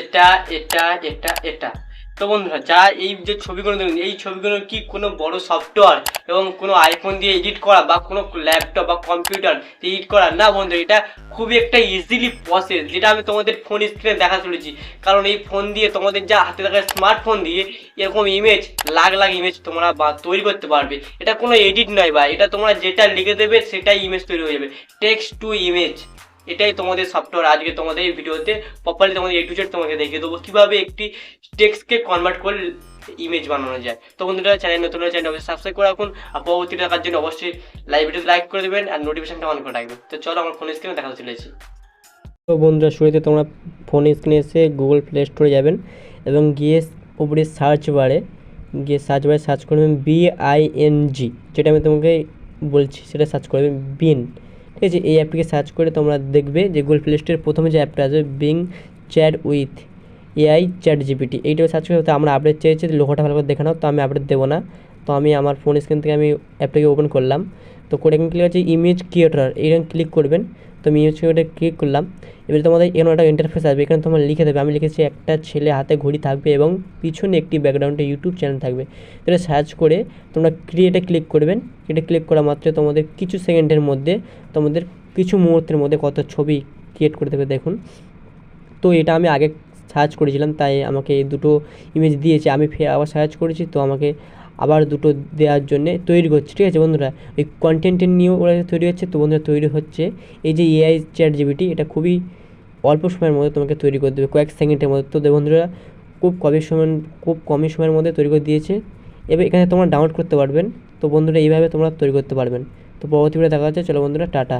এটা এটা এটা এটা। তো বন্ধুরা, যা এই যে ছবিগুলো দেখুন, এই ছবিগুলো কি কোনো বড় সফটওয়্যার এবং কোনো আইফোন দিয়ে এডিট করা বা কোনো ল্যাপটপ বা কম্পিউটার এডিট করা? না বন্ধু এটা খুবই একটা ইজিলি প্রসেস যেটা আমি তোমাদের ফোন স্ক্রিনে দেখা চলেছি কারণ এই ফোন দিয়ে তোমাদের যা হাতে থাকা স্মার্টফোন দিয়ে এরকম ইমেজ লাখ লাখ ইমেজ তোমরা বা তৈরি করতে পারবে। এটা কোনো এডিট নয় বা এটা তোমরা যেটা লিখে দেবে সেটাই ইমেজ তৈরি হয়ে যাবে। টেক্সট টু ইমেজ এটাই তোমাদের সফটওয়্যার। আজকে তোমাদের এই ভিডিওতে প্রপারলি তোমাদের এ টু জেড তোমাকে দেখিয়ে দেবো কীভাবে একটি টেক্সটকে কনভার্ট করে ইমেজ বানানো যায়। তো বন্ধুরা চ্যানেল নতুন চ্যানেল অবশ্যই সাবস্ক্রাইব করে রাখুন। আর পরবর্তী দেখার জন্য অবশ্যই লাইভ ভিডিও লাইক করে দেবেন আর নোটিফিকেশনটা অন করে রাখবেন। তো চলো, আমার ফোন স্ক্রিনে দেখা চলেছি তো বন্ধুরা, শুরুতে তোমরা ফোন স্ক্রিনে এসে গুগল প্লে স্টোরে যাবেন এবং গিয়ে উপরে সার্চ বারে গিয়ে সার্চ বারে সার্চ করবেন বিআইএনজি যেটা আমি তোমাকে বলছি, সেটা সার্চ করবেন বিন ঠিক আছে এই অ্যাপটিকে সার্চ করে তোমরা দেখবে যে গুগল প্লে স্টোরের প্রথমে যে অ্যাপটা আছে Bing chat with AI chat GPT এইটা সার্চ করে আমরা আপডেট চেয়েছি লোকটা ভালো করে দেখে নাও, তো আমি আপডেট দেবো না। তো আমি আমার ফোন স্ক্রিন থেকে আমি অ্যাপটাকে ওপেন করলাম। তো করে এখানে ক্লিক আছে ইমেজ ক্রিয়েটর এইখানে ক্লিক করবেন। তো আমি ইমেজ ক্রিয়েটর ক্লিক করলাম। এবারে তোমাদের এখানে একটা ইন্টারফেস আসবে, এখানে তোমার লিখে দেবে, আমি লিখেছি একটা ছেলে হাতে ঘড়ি থাকবে এবং পিছনে একটি ব্যাকগ্রাউন্ডে ইউটিউব চ্যানেল থাকবে। এটা সার্চ করে তোমরা ক্রিয়েটে ক্লিক করবেন। এটা ক্লিক করা মাত্র তোমাদের কিছু সেকেন্ডের মধ্যে তোমাদের কিছু মুহূর্তের মধ্যে কত ছবি ক্রিয়েট করে দেবে, দেখুন। তো এটা আমি আগে সার্চ করেছিলাম, তাই আমাকে এই দুটো ইমেজ দিয়েছে। আমি ফের আবার সার্চ করেছি, তো আমাকে আবার দুটো দেওয়ার জন্যে তৈরি করছে, ঠিক আছে বন্ধুরা? ওই কন্টেন্টের নিয়েও ওরা তৈরি হচ্ছে, তো বন্ধুরা তৈরি হচ্ছে এই যে এআই চ্যাট জিবিটি এটা খুবই অল্প সময়ের মধ্যে তোমাকে তৈরি করে দেবে, কয়েক সেকেন্ডের মধ্যে। তো বন্ধুরা, খুব কমই সময়, খুব কমই সময়ের মধ্যে তৈরি করে দিয়েছে। এবার এখানে তোমরা ডাউনলোড করতে পারবেন। তো বন্ধুরা, এইভাবে তোমরা তৈরি করতে পারবেন। তো পরবর্তী দেখা হচ্ছে, চলো বন্ধুরা, টাটা।